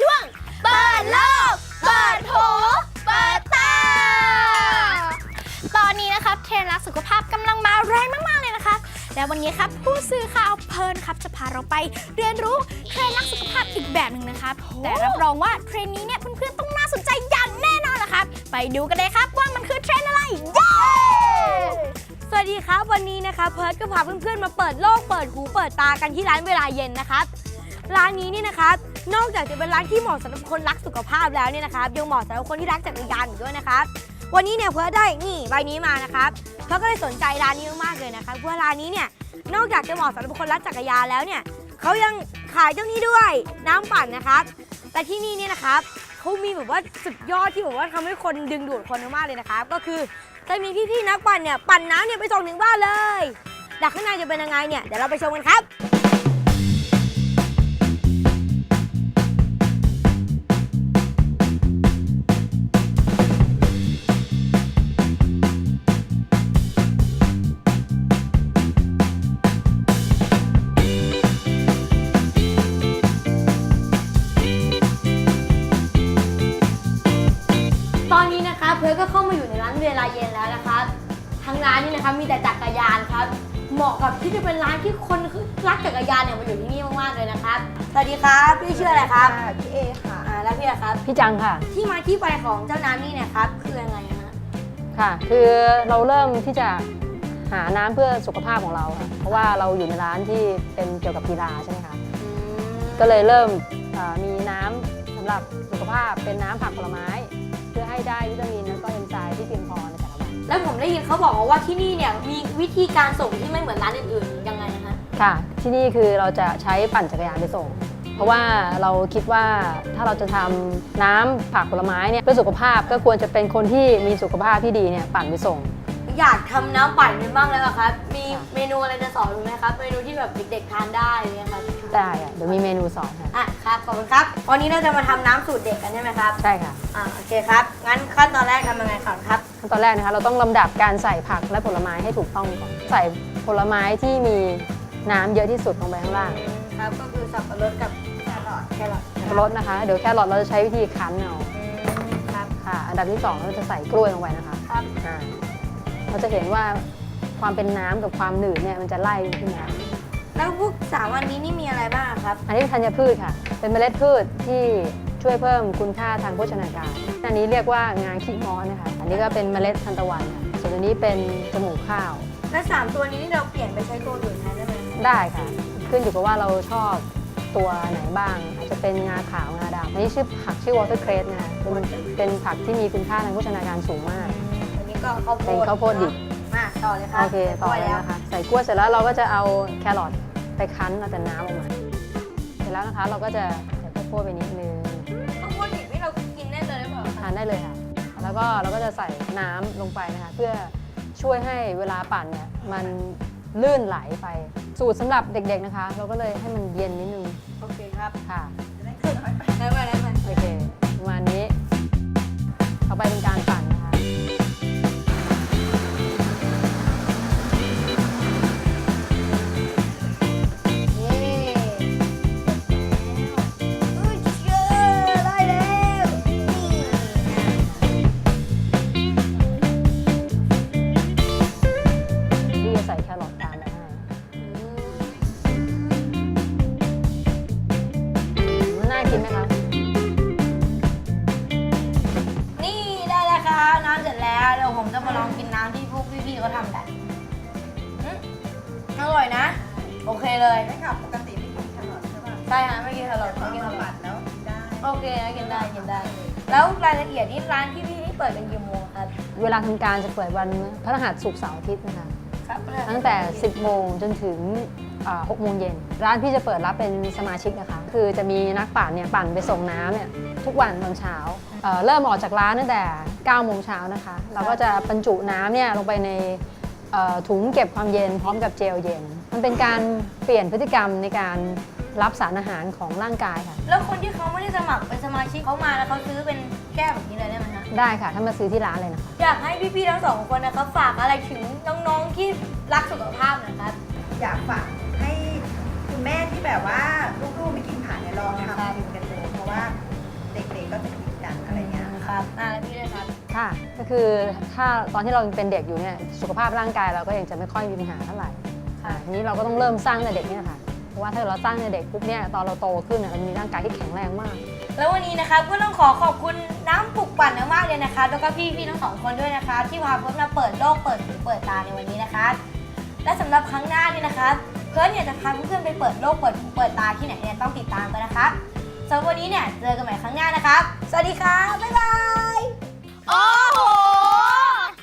ช่วง เปิดโลก เปิดหูเปิดตา ตอนนี้นะครับเทรนด์รักสุขภาพกำลังมาแรงมากๆเลยนะคะ และวันนี้ครับผู้สื่อข่าวเพลินครับจะพาเราไปเรียนรู้เทรนด์รักสุขภาพอีกแบบหนึ่งนะครับ แต่รับรองว่าเทรนด์นี้เนี่ยเพื่อนๆต้องน่าสนใจอย่างแน่นอนละครับ ไปดูกันเลยครับว่ามันคือเทรนด์อะไรเย้ สวัสดีครับวันนี้นะคะเพิร์ดก็พาเพื่อนๆมาเปิดโลกเปิดหูเปิดตากันที่ร้านเวลาเย็นนะครับ ร้านนี้นี่นะครับ นอกจากจะเป็นร้านที่เหมาะสำหรับคนรักสุขภาพแล้วเนี่ยนะครับยังเหมาะสำหรับคนที่รักจักรยานอีกด้วยนะครับวันนี้เนี่ยเพิร์ดได้นี่ใบนี้มานะครับเพิร์ดก็เลยสนใจร้านนี้มากๆเลยนะครับเพราะว่าร้านนี้เนี่ยนอกจากจะเหมาะสำหรับคนรักจักรยานแล้วเนี่ยเขายังขายเจ้านี้ด้วยน้ำปั่นนะครับ แต่ที่นี่เนี่ยนะครับเขามีแบบว่าสุดยอดที่แบบว่าทำให้คนดึงดูดคนมากๆเลยนะครับก็คือจะมีพี่ๆนักปั่นเนี่ยปั่นน้ำเนี่ยไปส่งถึงบ้านเลยดักข้างในจะเป็นยังไงเนี่ยเดี๋ยวเราไปชมกันครับ ตอนนี้นะคะเพิร์ก็เข้ามาอยู่ในร้านเวลาเย็นแล้วนะครับทั้งร้านนี่นะคะมีแต่จักรยานครับ เหมาะกับที่จะเป็นร้านที่คนรักจักรยานเนี่ยมาอยู่ที่นี่มากๆเลยนะครับสวัสดีครับพี่ชื่ออะไรครับพี่เอค่ะ อ่าแล้วพี่อะครับ พี่จังค่ะ ที่มาที่ไปของเจ้าน้ำนี่เนี่ยครับ คือยังไงฮะค่ะ คือเราเริ่มที่จะหาน้ำเพื่อสุขภาพของเราค่ะเพราะว่าเราอยู่ในร้านที่เป็นเกี่ยวกับกีฬาใช่ไหมคะ ก็เลยเริ่มเอ่อมีน้ำสำหรับสุขภาพเป็นน้ำผักผลไม้ ได้วิตามินแล้วก็เอนไซม์ที่เพียงพอในแต่ละวันแล้วผมได้ยินเขาบอกมาว่าที่นี่เนี่ยมีวิธีการส่งที่ไม่เหมือนร้านอื่นๆยังไงนะคะ ค่ะ ที่นี่คือเราจะใช้ปั่นจักรยานไปส่ง เพราะว่าเราคิดว่าถ้าเราจะทำน้ำผักผลไม้เนี่ยเพื่อสุขภาพก็ควรจะเป็นคนที่มีสุขภาพที่ดีเนี่ยปั่นไปส่ง อยากทำน้ำปั่นกันบ้างแล้วอะครับ มีค่ะเมนูอะไรจะสอนไหมครับ เมนูที่แบบเด็กๆทานได้เนี่ยครับ ได้อะเดี๋ยว มีเมนูสอนค่ะอะครับขอบคุณครับ วันนี้เราจะมาทำน้ำสูตรเด็กกันใช่ไหมครับ ใช่ค่ะ อ่าโอเคครับ งั้นขั้นตอนแรกทำยังไงก่อนครับ ขั้นตอนแรกนะคะเราต้องลำดับการใส่ผักและผลไม้ให้ถูกต้องก่อนใส่ผลไม้ที่มีน้ำเยอะที่สุดลงไปข้างล่างครับก็คือสับปะรดกับแครอทแครอทรสนะคะ เดี๋ยวแครอทเราจะใช้วิธีคั้นเอาครับค่ะ อันดับที่สองเราจะใส่กล้วยลงไปนะคะครับอ่าเราจะเห็นว่าความเป็นน้ำกับความหนืดเนี่ยมันจะไล่ขึ้นมา แล้วพวกสามวันนี้นี่มีอะไรบ้างครับ อันนี้เป็นธัญพืชค่ะ เป็นเมล็ดพืชที่ช่วยเพิ่มคุณค่าทางโภชนาการ อันนี้เรียกว่างาขี้ม้อนนะคะ อันนี้ก็เป็นเมล็ดทานตะวันค่ะ ส่วนอันนี้เป็นจมูกข้าว แล้วสามตัวนี้นี่เราเปลี่ยนไปใช้ตัวอื่นแทนได้ไหมได้ค่ะ ขึ้นอยู่กับว่าเราชอบตัวไหนบ้าง อาจจะเป็นงาขาวงาดำอันนี้ชื่อผักชื่อ water cress นะคะเป็นเป็นผักที่มีคุณค่าทางโภชนาการสูงมาก อันนี้ก็ข้าวโพดเป็นข้าวโพดดิบ มาต่อเลยครับโอเค ต่อเลยนะคะ ใส่กล้วยเสร็จแล้วเราก็จะเอาแครอท ไปคั้นเอาแต่น้ำออกมา เสร็จแล้วนะคะเราก็จะใส่ข้าวโพดไปนิดนึงข้าวโพดดิบนี่เรากินได้เลยหรือเปล่าคทารับนได้เลยค่ะ แล้วก็เราก็จะใส่น้ำลงไปนะคะ เพื่อช่วยให้เวลาปั่นเนี่ยมันลื่นไหลไป สูตรสำหรับเด็กๆนะคะ เราก็เลยให้มันเย็นนิดนึงโอเคครับค่ะได้ไหมได้ไหม โอเคประมาณนี้ต่อไปเป็นการ ร่อยนะ โอเคเลย ไม่ค่ะปกติไม่กินแครอทใช่ป่ะใช่ฮะไม่กินแครอทไม่กินแครอปัทดแล้วได้โอเคนะกินได้กินได้ แล้วรายละเอียดนี่ร้านที่พี่นี่เปิดเป็นกี่โมงครับเวลาทำการจะเปิดวันพฤหัสศุกร์เสาร์อาทิตย์นะคะ ครับตั้งแต่ 10 โมงจนถึงอ่า6โมงเย็น ร้านพี่จะเปิดรับเป็นสมาชิกนะคะ คือจะมีนักปั่นเนี่ยปั่นไปส่งน้ำเนี่ยทุกวันตอนเช้าเอ่อเริ่มออกจากร้านตั้งแต่ 9 โมงเช้านะคะ เราก็จะบรรจุน้ำเนี่ยลงไปใน เอ่อถุงเก็บความเย็นพร้อมกับเจลเย็น มันเป็นการเปลี่ยนพฤติกรรมในการรับสารอาหารของร่างกายค่ะ แล้วคนที่เขาไม่ได้สมัครเป็นสมาชิกเขามาแล้วเขาซื้อเป็นแก้วแบบนี้เลยได้ไหมคะได้ค่ะ ถ้ามาซื้อที่ร้านเลยนะคะ อยากให้พี่ๆทั้งสองคนนะครับฝากอะไรถึงน้องๆที่รักสุขภาพหนะครับ ค่ะก็คือถ้าตอนที่เราเป็นเด็กอยู่เนี่ยสุขภาพร่างกายเราก็ยังจะไม่ค่อยมีปัญหาเท่าไหร่ค่ะทีนี้เราก็ต้องเริ่มสร้างในเด็กเนี่ยค่ะเพราะว่าถ้าเราสร้างในเด็กปุ๊บเนี่ยตอนเราโตขึ้นเนี่ยเรามีร่างกายที่แข็งแรงมาก แล้ววันนี้นะครับก็ต้องขอขอบคุณน้ำปลุกปั่นมากๆเลยนะคะ แล้วก็พี่พี่ๆทั้งสองคนด้วยนะคะ ที่พาเพิร์ดมาเปิดโลกเปิดหูเปิดตาในวันนี้นะคะ และสำหรับครั้งหน้านี่นะคะ เพิร์ดเนี่ยจะพาเพื่อนๆไปเปิดโลกเปิดหูเปิดตาที่ไหนเนี่ยต้องติดตามกันนะคะสำหรับวันนี้เนี่ยเจอกันใหม่ครั้งหน้านะคะสวัสดีค่ะบ๊ายบาย โอ้โห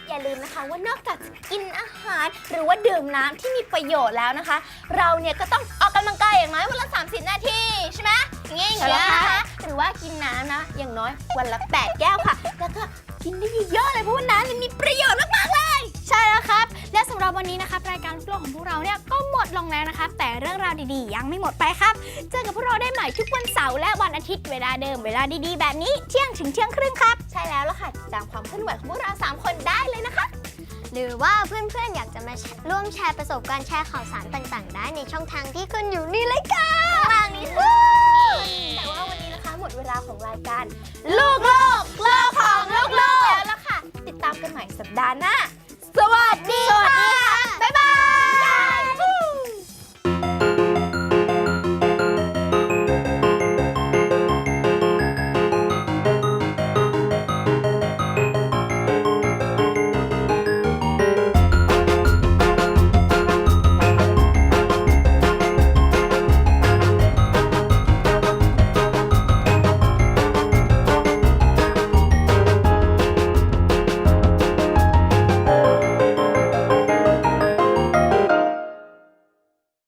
อย่าลืมนะคะว่านอกจากจะกินอาหาร หรือว่าดื่มน้ำที่มีประโยชน์แล้วนะคะ เราเนี่ยก็ต้องออกกำลังกายอย่างน้อยวันละ 30 นาทีใช่ไหมอย่างเงี้ยอย่างเงี้ยนะคะหรือว่ากินน้ำนะ อย่างน้อยวันละ 8 แก้วค่ะ แล้วก็กินได้เยอะๆ รับวันนี้นะครับรายการลูกโลกของพวกเราเนี่ยก็หมดลงแล้วนะคะแต่เรื่องราวดีๆ ยังไม่หมดไปครับ เจอกับพวกเราได้ใหม่ทุกวันเสาร์และวันอาทิตย์เวลาเดิมเวลาดีๆ แบบนี้เที่ยงถึงเที่ยงครึ่งครับ ใช่แล้วล่ะค่ะติดตามความเคลื่อนไหวของพวกเราสามคนได้เลยนะคะ หรือว่าเพื่อนๆอยากจะมาร่วมแชร์ประสบการณ์แชร์ข่าวสารต่างๆ ได้ในช่องทางที่คุณอยู่นี่เลยค่ะทางนี้ค่ะแต่ว่าวันนี้นะคะหมดเวลาของรายการ ลูกโลกโลกของลูกโลกแล้วล่ะค่ะ ติดตามกันใหม่สัปดาห์หน้าสวัสดีค่ะ